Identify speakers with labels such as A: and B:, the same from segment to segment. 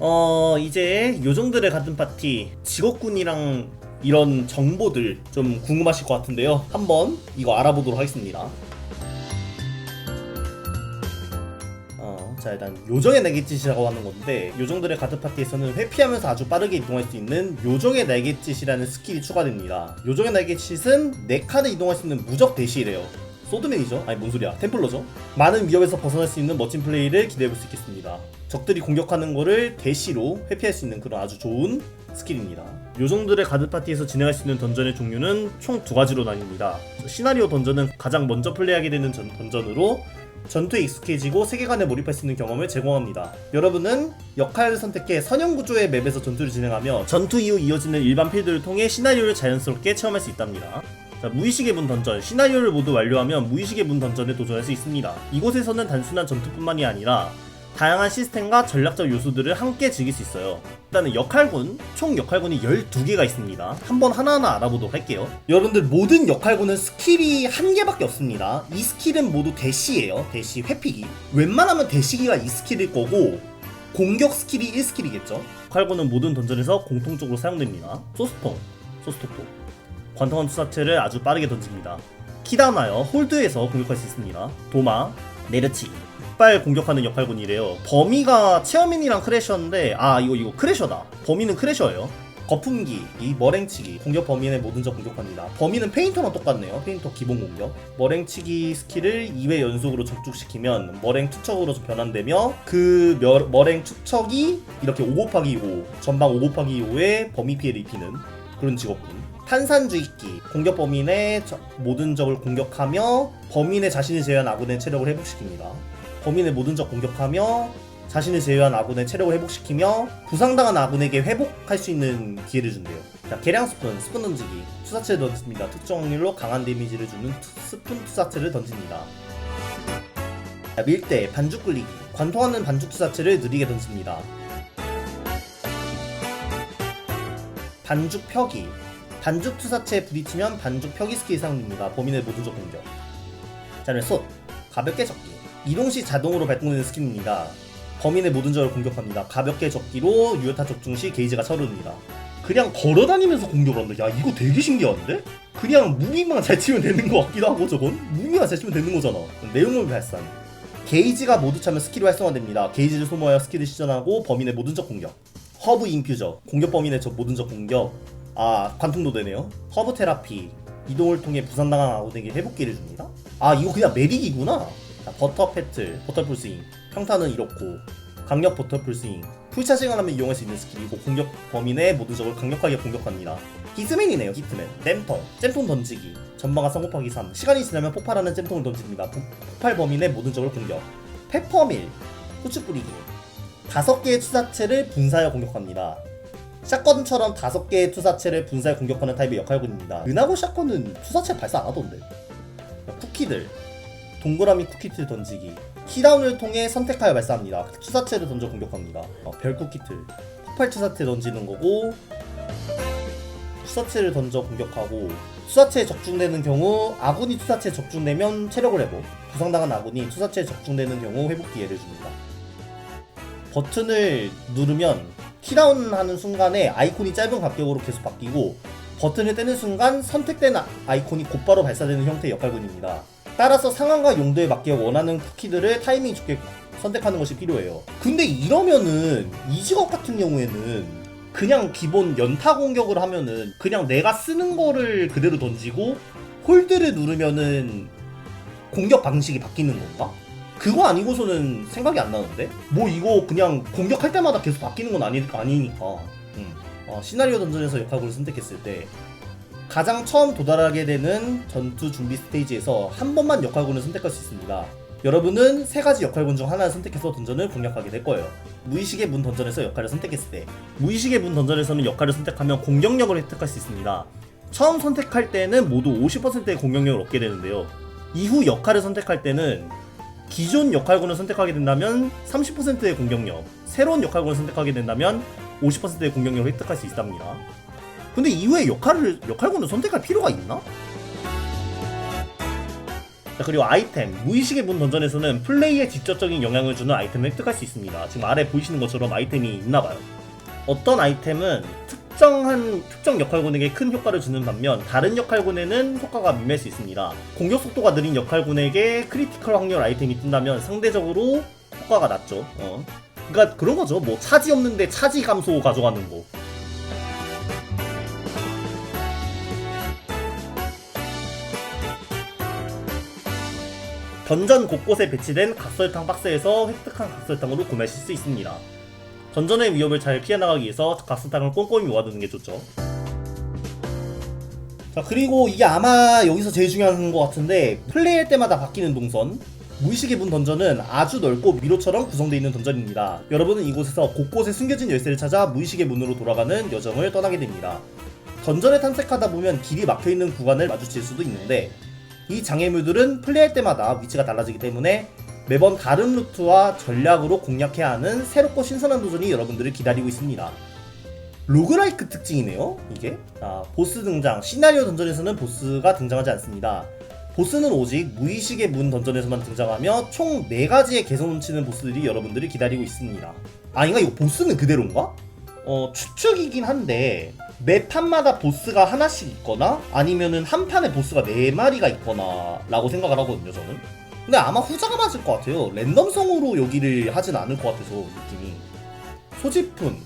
A: 어 이제 요정들의 같은 파티 직업군이랑 이런 정보들 좀 궁금하실 것 같은데요. 한번 이거 알아보도록 하겠습니다. 어, 자 일단 요정의 날갯짓이라고 하는 건데 요정들의 가드 파티에서는 회피하면서 아주 빠르게 이동할 수 있는 요정의 날갯짓이라는 스킬이 추가됩니다. 요정의 날갯짓은 4칸을 이동할 수 있는 무적 대시래요. 소드맨이죠? 아니 뭔 소리야 템플러죠? 많은 위협에서 벗어날 수 있는 멋진 플레이를 기대해볼 수 있겠습니다. 적들이 공격하는 거를 대시로 회피할 수 있는 그런 아주 좋은 스킬입니다. 요정들의 가드 파티에서 진행할 수 있는 던전의 종류는 총 두 가지로 나뉩니다. 시나리오 던전은 가장 먼저 플레이하게 되는 전, 던전으로 전투에 익숙해지고 세계관에 몰입할 수 있는 경험을 제공합니다. 여러분은 역할을 선택해 선형 구조의 맵에서 전투를 진행하며 전투 이후 이어지는 일반 필드를 통해 시나리오를 자연스럽게 체험할 수 있답니다. 자, 무의식의 문 던전 시나리오를 모두 완료하면 무의식의 문 던전에 도전할 수 있습니다. 이곳에서는 단순한 전투뿐만이 아니라 다양한 시스템과 전략적 요소들을 함께 즐길 수 있어요. 일단은 역할군, 총 역할군이 12개가 있습니다. 한번 하나하나 알아보도록 할게요. 여러분들 모든 역할군은 스킬이 한 개밖에 없습니다. 이 스킬은 모두 대시예요. 대시 회피기. 웬만하면 대시기가 이 스킬일 거고 공격 스킬이 1스킬이겠죠. 역할군은 모든 던전에서 공통적으로 사용됩니다. 소스통, 소스토토. 관통한 투사체를 아주 빠르게 던집니다. 키다나요 홀드에서 공격할 수 있습니다. 도마, 내려치기. 빨 공격하는 역할군이래요. 범위가 체어맨이랑 크래셔인데 아 이거 이거 크래셔다. 범위는 크래셔예요. 거품기, 이 머랭치기, 공격 범위의 모든 적 공격합니다. 범위는 페인터랑 똑같네요. 페인터 기본 공격. 머랭치기 스킬을 2회 연속으로 적중시키면 머랭 투척으로 변환되며 그 며, 머랭 투척이 이렇게 5 곱하기 5, 전방 5 곱하기 5의 범위 피해를 입히는 그런 직업군. 탄산주의기 공격 범인의 저- 모든 적을 공격하며 범인의 자신을 제외한 아군의 체력을 회복시킵니다. 범인의 모든 적 공격하며 자신을 제외한 아군의 체력을 회복시키며 부상당한 아군에게 회복할 수 있는 기회를 준대요. 자, 계량 스푼, 스푼 던지기, 투사체를 던집니다. 특정 확률로 강한 데미지를 주는 투- 스푼 투사체를 던집니다. 자, 밀대, 반죽 굴리기, 관통하는 반죽 투사체를 느리게 던집니다. 반죽 펴기, 반죽 투사체에 부딪히면 반죽 펴기 스킬이 사용됩니다. 범인의 모든 적 공격. 자, 솥, 가볍게 접기. 이동 시 자동으로 발동되는 스킬입니다. 범인의 모든 적을 공격합니다. 가볍게 접기로 유효타 적중 시 게이지가 차오릅니다. 그냥 걸어다니면서 공격을 한다. 야, 이거 되게 신기한데? 그냥 무기만 잘 치면 되는 것 같기도 하고 저건? 무기만 잘 치면 되는 거잖아. 내용물 발산. 게이지가 모두 차면 스킬이 활성화됩니다. 게이지를 소모하여 스킬을 시전하고 범인의 모든 적 공격. 허브 인퓨저. 공격 범인의 적 모든 적 공격. 아, 관통도 되네요. 허브 테라피. 이동을 통해 부상당한 아군에게 회복기를 줍니다. 아, 이거 그냥 메딕이구나. 자, 버터 패틀, 버터 풀 스윙. 평타는 이렇고. 강력 버터 풀 스윙. 풀차징을 하면 이용할 수 있는 스킬이고 공격 범인의 모든 적을 강력하게 공격합니다. 히트맨이네요, 히트맨. 댐터, 잼통 던지기. 전방가 성곱하기 3. 시간이 지나면 폭발하는 잼통을 던집니다. 폭- 폭발 범인의 모든 적을 공격. 페퍼밀, 후추 뿌리기. 다섯 개의 투사체를 분사하여 공격합니다. 샷건처럼 다섯 개의 투사체를 분사해 공격하는 타입의 역할군입니다. 은하고 샷건은 투사체 발사 안 하던데. 쿠키들. 동그라미 쿠키틀 던지기. 키다운을 통해 선택하여 발사합니다. 투사체를 던져 공격합니다. 어, 별 쿠키틀. 폭발 투사체 던지는 거고. 투사체를 던져 공격하고. 투사체에 적중되는 경우 아군이 투사체에 적중되면 체력을 회복. 부상당한 아군이 투사체에 적중되는 경우 회복 기회를 줍니다. 버튼을 누르면 키다운 하는 순간에 아이콘이 짧은 간격으로 계속 바뀌고 버튼을 떼는 순간 선택된 아- 아이콘이 곧바로 발사되는 형태의 역할군입니다. 따라서 상황과 용도에 맞게 원하는 쿠키들을 타이밍 좋게 선택하는 것이 필요해요. 근데 이러면은 이 직업 같은 경우에는 그냥 기본 연타 공격을 하면은 그냥 내가 쓰는 거를 그대로 던지고 홀드를 누르면은 공격 방식이 바뀌는 건가? 그거 아니고서는 생각이 안 나는데? 뭐 이거 그냥 공격할 때마다 계속 바뀌는 건 아니, 아니니까 음. 어, 시나리오 던전에서 역할을 선택했을 때 가장 처음 도달하게 되는 전투 준비 스테이지에서 한 번만 역할군을 선택할 수 있습니다. 여러분은 세 가지 역할군 중 하나를 선택해서 던전을 공략하게 될 거예요. 무의식의 문 던전에서 역할을 선택했을 때 무의식의 문 던전에서는 역할을 선택하면 공격력을 획득할 수 있습니다. 처음 선택할 때는 모두 50%의 공격력을 얻게 되는데요. 이후 역할을 선택할 때는 기존 역할군을 선택하게 된다면 30%의 공격력, 새로운 역할군을 선택하게 된다면 50%의 공격력을 획득할 수 있답니다. 근데 이후에 역할을 역할군을 선택할 필요가 있나? 자, 그리고 아이템 무의식의 문 던전에서는 플레이에 직접적인 영향을 주는 아이템을 획득할 수 있습니다. 지금 아래 보이시는 것처럼 아이템이 있나봐요. 어떤 아이템은 특정한 특정 역할 군에게 큰 효과를 주는 반면 다른 역할 군에는 효과가 미미할 수 있습니다. 공격 속도가 느린 역할 군에게 크리티컬 확률 아이템이 뜬다면 상대적으로 효과가 낮죠. 어. 그러니까 그런 거죠. 뭐 차지 없는데 차지 감소 가져가는 거. 던전 곳곳에 배치된 각설탕 박스에서 획득한 각설탕으로 구매하실 수 있습니다. 던전의 위협을 잘 피해나가기 위해서 각설탕을 꼼꼼히 모아두는 게 좋죠. 자 그리고 이게 아마 여기서 제일 중요한 것 같은데 플레이할 때마다 바뀌는 동선 무의식의 문 던전은 아주 넓고 미로처럼 구성되어 있는 던전입니다. 여러분은 이곳에서 곳곳에 숨겨진 열쇠를 찾아 무의식의 문으로 돌아가는 여정을 떠나게 됩니다. 던전을 탐색하다 보면 길이 막혀있는 구간을 마주칠 수도 있는데 이 장애물들은 플레이할 때마다 위치가 달라지기 때문에 매번 다른 루트와 전략으로 공략해야 하는 새롭고 신선한 도전이 여러분들을 기다리고 있습니다. 로그라이크 특징이네요, 이게. 아, 보스 등장. 시나리오 던전에서는 보스가 등장하지 않습니다. 보스는 오직 무의식의 문 던전에서만 등장하며 총 4가지의 개성 넘치는 보스들이 여러분들을 기다리고 있습니다. 아닌가? 이거 보스는 그대로인가? 어, 추측이긴 한데 매 판마다 보스가 하나씩 있거나 아니면은 한 판에 보스가 4마리가 있거나 라고 생각을 하거든요, 저는. 근데 아마 후자가 맞을 것 같아요. 랜덤성으로 여기를 하진 않을 것 같아서 느낌이. 소지품.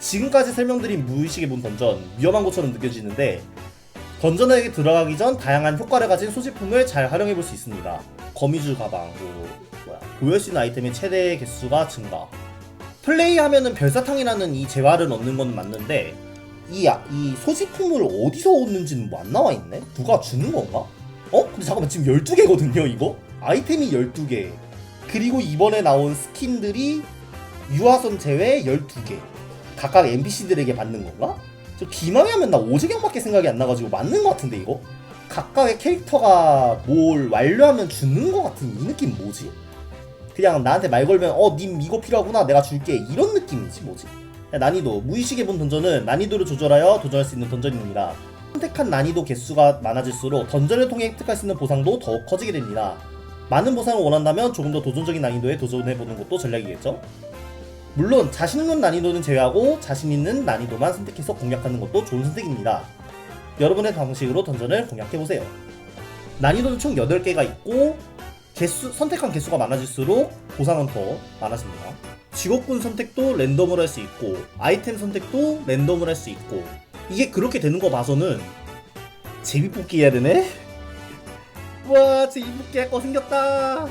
A: 지금까지 설명드린 무의식의 문 던전 위험한 것처럼 느껴지는데 던전에게 들어가기 전 다양한 효과를 가진 소지품을 잘 활용해 볼 수 있습니다. 거미줄 가방, 뭐 뭐야 보유할 수 있는 아이템의 최대 개수가 증가. 플레이하면은 별사탕이라는 이 재화를 얻는 건 맞는데 이, 아- 이 소지품을 어디서 얻는지는 뭐 안 나와 있네? 누가 주는 건가? 어? 근데 잠깐만 지금 12개거든요 이거? 아이템이 12개 그리고 이번에 나온 스킨들이 유아선 제외 12개 각각 NPC들에게 받는 건가? 저 기망이 하면 나 오재경밖에 생각이 안 나가지고 맞는 것 같은데 이거? 각각의 캐릭터가 뭘 완료하면 주는 것 같은 이 느낌 뭐지? 그냥 나한테 말 걸면 어 님 이거 필요하구나 내가 줄게 이런 느낌이지 뭐지? 난이도 무의식의 본 던전은 난이도를 조절하여 도전할 수 있는 던전입니다. 선택한 난이도 개수가 많아질수록 던전을 통해 획득할 수 있는 보상도 더욱 커지게 됩니다. 많은 보상을 원한다면 조금 더 도전적인 난이도에 도전해보는 것도 전략이겠죠? 물론 자신 있는 난이도는 제외하고 자신 있는 난이도만 선택해서 공략하는 것도 좋은 선택입니다. 여러분의 방식으로 던전을 공략해보세요. 난이도는 총 8개가 있고 개수, 선택한 개수가 많아질수록 보상은 더 많아집니다. 직업군 선택도 랜덤으로 할 수 있고 아이템 선택도 랜덤으로 할 수 있고 이게 그렇게 되는 거 봐서는 제비 뽑기 해야 되네? 와 제비뽑기 할거 생겼다